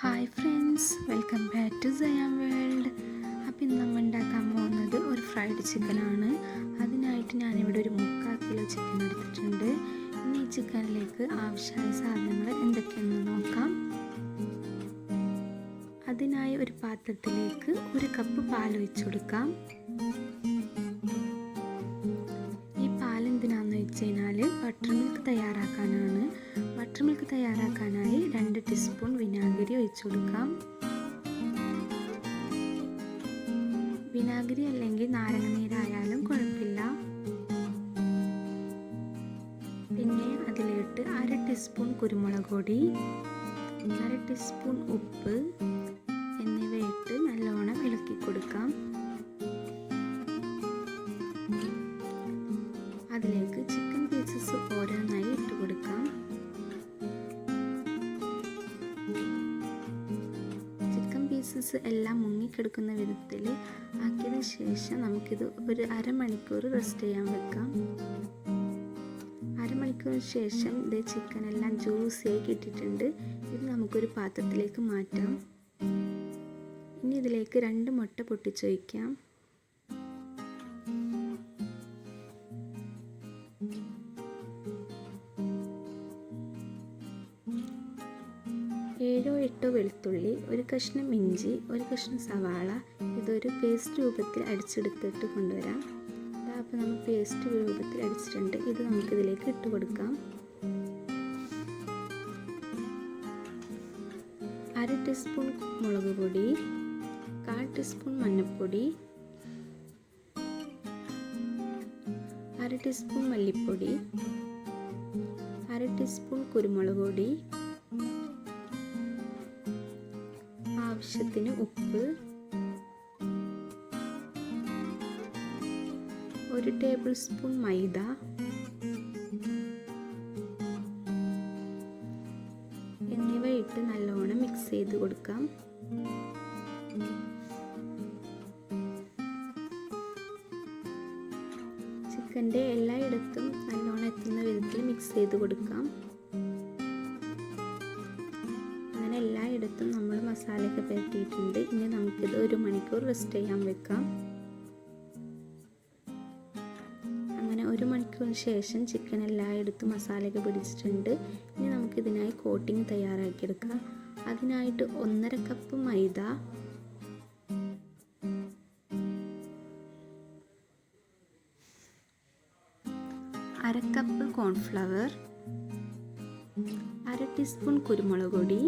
Hi friends welcome back to Siam world അപ്പോൾ ഇന്ന് നമ്മൾ ഉണ്ടാക്കാൻ പോകുന്നത് ഒരു ഫ്രൈഡ് ചിക്കനാണ് അതിനായിട്ട് ഞാനിവിടെ ഒരു മുക്കാൽ കിലോ ചിക്കൻ എടുത്തിട്ടുണ്ട്. ഇനി ഈ ചിക്കനിലേക്ക് ആവശ്യമായ സാധനങ്ങൾ എന്തൊക്കെയാണെന്ന് നോക്കാം. അതിനായി ഒരു പാത്രത്തിലേക്ക് ഒരു കപ്പ് പാൽ ഒഴിച്ചു കൊടുക്കാം. തയ്യാറാക്കാനായി രണ്ട് ടീസ്പൂൺ വിനാഗിരി ഒഴിച്ചു കൊടുക്കാം. വിനാഗിരി അല്ലെങ്കിൽ നാരങ്ങ നീരായാലും കുഴപ്പമില്ല. പിന്നെ അതിലിട്ട് അര ടീസ്പൂൺ കുരുമുളക് പൊടി അര ടീസ്പൂൺ ഉപ്പ് എന്നിവയിട്ട് നല്ലോണം ഇളക്കി കൊടുക്കാം. പീസസ് എല്ലാം മുങ്ങിക്കിടക്കുന്ന വിധത്തിൽ ആക്കിയതിന് ശേഷം നമുക്കിത് ഒരു അരമണിക്കൂർ റെസ്റ്റ് ചെയ്യാൻ വെക്കാം. അരമണിക്കൂറിന് ശേഷം ഇത് ചിക്കൻ എല്ലാം ജ്യൂസിയായി കിട്ടിയിട്ടുണ്ട്. ഇത് നമുക്കൊരു പാത്രത്തിലേക്ക് മാറ്റാം. ഇനി ഇതിലേക്ക് രണ്ട് മുട്ട പൊട്ടിച്ചൊഴിക്കാം ഏഴോ എട്ടോ വെളുത്തുള്ളി ഒരു കഷ്ണം ഇഞ്ചി ഒരു കഷ്ണം സവാള ഇതൊരു പേസ്റ്റ് രൂപത്തിൽ അടിച്ചെടുത്തിട്ട് കൊണ്ടുവരാം. അപ്പോൾ നമ്മൾ പേസ്റ്റ് രൂപത്തിൽ അടിച്ചിട്ടുണ്ട്. ഇത് നമുക്ക് ഇതിലേക്ക് ഇട്ട് കൊടുക്കാം. അര ടീസ്പൂൺ മുളക് പൊടി കാൽ ടീസ്പൂൺ മഞ്ഞൾപ്പൊടി അര ടീസ്പൂൺ മല്ലിപ്പൊടി അര ടീസ്പൂൺ കുരുമുളക് പൊടി ആവശ്യത്തിന് ഉപ്പ്. ഒരു ടേബിൾ സ്പൂൺ മൈദ. എന്നിവ ഇട്ട് നല്ലോണം മിക്സ് ചെയ്ത് കൊടുക്കാം. ചിക്കന്റെ എല്ലായിടത്തും നല്ലോണം എത്തുന്ന വിധത്തിൽ മിക്സ് ചെയ്ത് കൊടുക്കാം. എല്ലായിടത്തും നമ്മൾ മസാലയൊക്കെ പരട്ടിയിട്ടുണ്ട്. ഇനി നമുക്കിത് ഒരു മണിക്കൂർ റെസ്റ്റ് ചെയ്യാൻ വെക്കാം. അങ്ങനെ ഒരു മണിക്കൂറിന് ശേഷം ചിക്കൻ എല്ലാം എല്ലായിടത്തും മസാലയൊക്കെ പിടിച്ചിട്ടുണ്ട്. ഇനി നമുക്കിതിനായി കോട്ടിങ് തയ്യാറാക്കിയെടുക്കാം. അതിനായിട്ട് ഒന്നര കപ്പ് മൈദ. അര കപ്പ് കോൺഫ്ലവർ അര ടീസ്പൂൺ കുരുമുളക് പൊടി.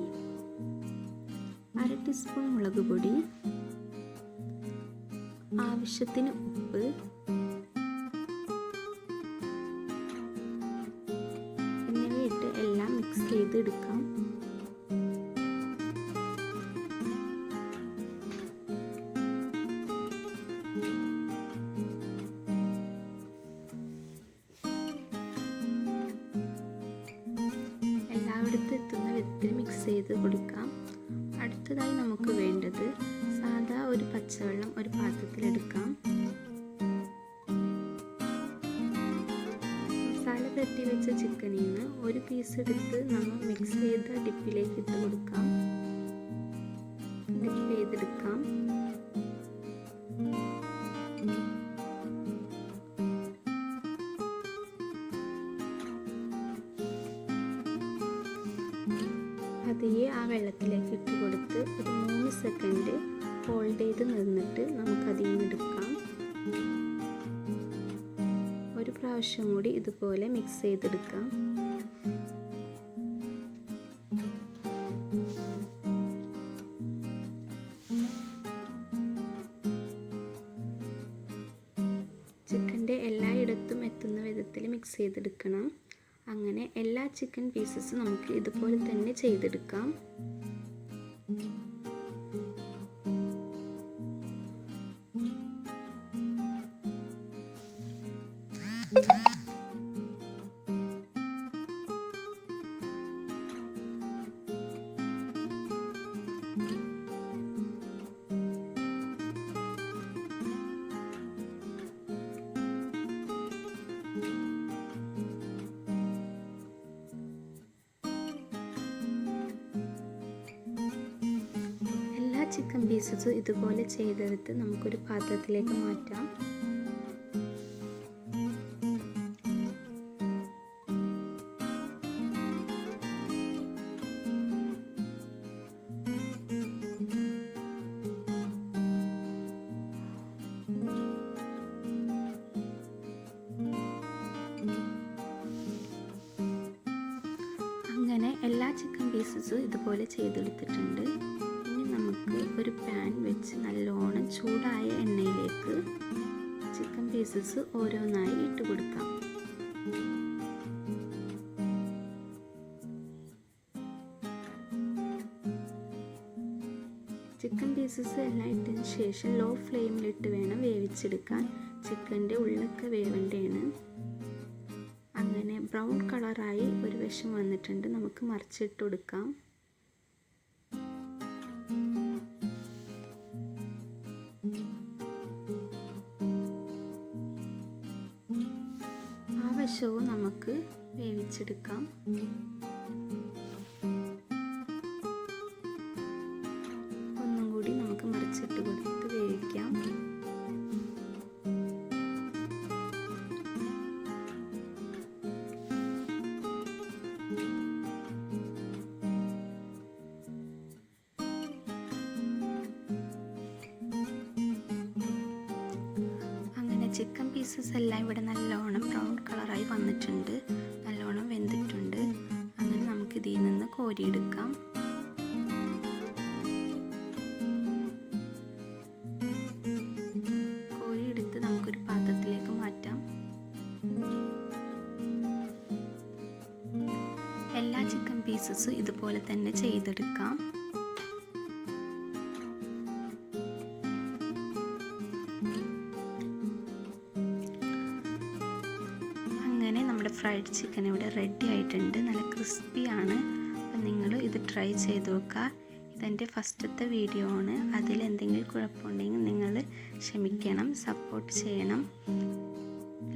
അര ടീസ്പൂൺ മുളക് പൊടി ആവശ്യത്തിന് ഉപ്പ് എന്നിവയിട്ട് എല്ലാം മിക്സ് ചെയ്ത് എടുക്കാം എല്ലായിടത്തും എത്തുന്ന വിധത്തിൽ മിക്സ് ചെയ്ത് കൊടുക്കാം. അടുത്തതായി നമുക്ക് വേണ്ടത് സാധാ ഒരു പച്ചവെള്ളം ഒരു പാത്രത്തിലെടുക്കാം മസാല തട്ടി വെച്ച ചിക്കനിൽ നിന്ന് ഒരു പീസ് എടുത്ത് നമ്മൾ മിക്സ് ചെയ്ത ഡിപ്പിലേക്ക് ഇട്ട് കൊടുക്കാം. ഡിപ്പ് ചെയ്തെടുക്കാം. പതിയെ ആ വെള്ളത്തിലേക്ക് ഇട്ട് കൊടുത്ത് ഒരു മൂന്ന് സെക്കൻഡ് ഹോൾഡ് ചെയ്ത് നിന്നിട്ട് നമുക്ക് അതിൽ നിന്ന് എടുക്കാം. ഒരു പ്രാവശ്യം കൂടി ഇതുപോലെ മിക്സ് ചെയ്തെടുക്കാം. ചിക്കന്റെ എല്ലായിടത്തും എത്തുന്ന വിധത്തിൽ മിക്സ് ചെയ്തെടുക്കണം. അങ്ങനെ എല്ലാ ചിക്കൻ പീസസും നമുക്ക് ഇതുപോലെ തന്നെ ചെയ്തെടുക്കാം Thank you. ചിക്കൻ പീസസ് ഇതുപോലെ ചെയ്തെടുത്ത് നമുക്കൊരു പാത്രത്തിലേക്ക് മാറ്റാം. അങ്ങനെ എല്ലാ ചിക്കൻ പീസസും ഇതുപോലെ ചെയ്തെടുത്തിട്ടുണ്ട്. ഒരു പാൻ വെച്ച് നല്ലോണം ചൂടായ എണ്ണയിലേക്ക് ചിക്കൻ പീസസ് ഓരോന്നായി ഇട്ട് കൊടുക്കാം. ചിക്കൻ പീസസ് എല്ലാം ഇട്ടതിന് ശേഷം ലോ ഫ്ലെയിമിലിട്ട് വേണം വേവിച്ചെടുക്കാൻ. ചിക്കന്റെ ഉള്ളൊക്കെ വേവേണ്ടതാണ് അങ്ങനെ ബ്രൗൺ കളറായി ഒരു വശം വന്നിട്ടുണ്ട്. നമുക്ക് മറിച്ചിട്ട് കൊടുക്കാം. വശവും നമുക്ക് വേവിച്ചെടുക്കാം. ഒന്നും കൂടി നമുക്ക് മറിച്ചിട്ട് കൊടുത്ത് വേവിക്കാം. ചിക്കൻ പീസസ് എല്ലാം ഇവിടെ നല്ലോണം ബ്രൗൺ കളറായി വന്നിട്ടുണ്ട്. നല്ലോണം വെന്തിട്ടുണ്ട്. അങ്ങനെ നമുക്ക് ഇതിൽ നിന്ന് കോരിയെടുക്കാം. കോരിയെടുത്ത് നമുക്കൊരു പാത്രത്തിലേക്ക് മാറ്റാം. എല്ലാ ചിക്കൻ പീസസും ഇതുപോലെ തന്നെ ചെയ്തെടുക്കാം. ഫ്രൈഡ് ചിക്കൻ ഇവിടെ റെഡി ആയിട്ടുണ്ട്. നല്ല ക്രിസ്പിയാണ് അപ്പം നിങ്ങൾ ഇത് ട്രൈ ചെയ്ത് നോക്കുക. ഇതെന്റെ ഫസ്റ്റത്തെ വീഡിയോ ആണ്. അതിൽ എന്തെങ്കിലും കുഴപ്പമുണ്ടെങ്കിൽ നിങ്ങൾ ക്ഷമിക്കണം സപ്പോർട്ട് ചെയ്യണം.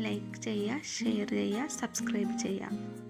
ലൈക്ക് ചെയ്യുക ഷെയർ ചെയ്യുക സബ്സ്ക്രൈബ് ചെയ്യുക.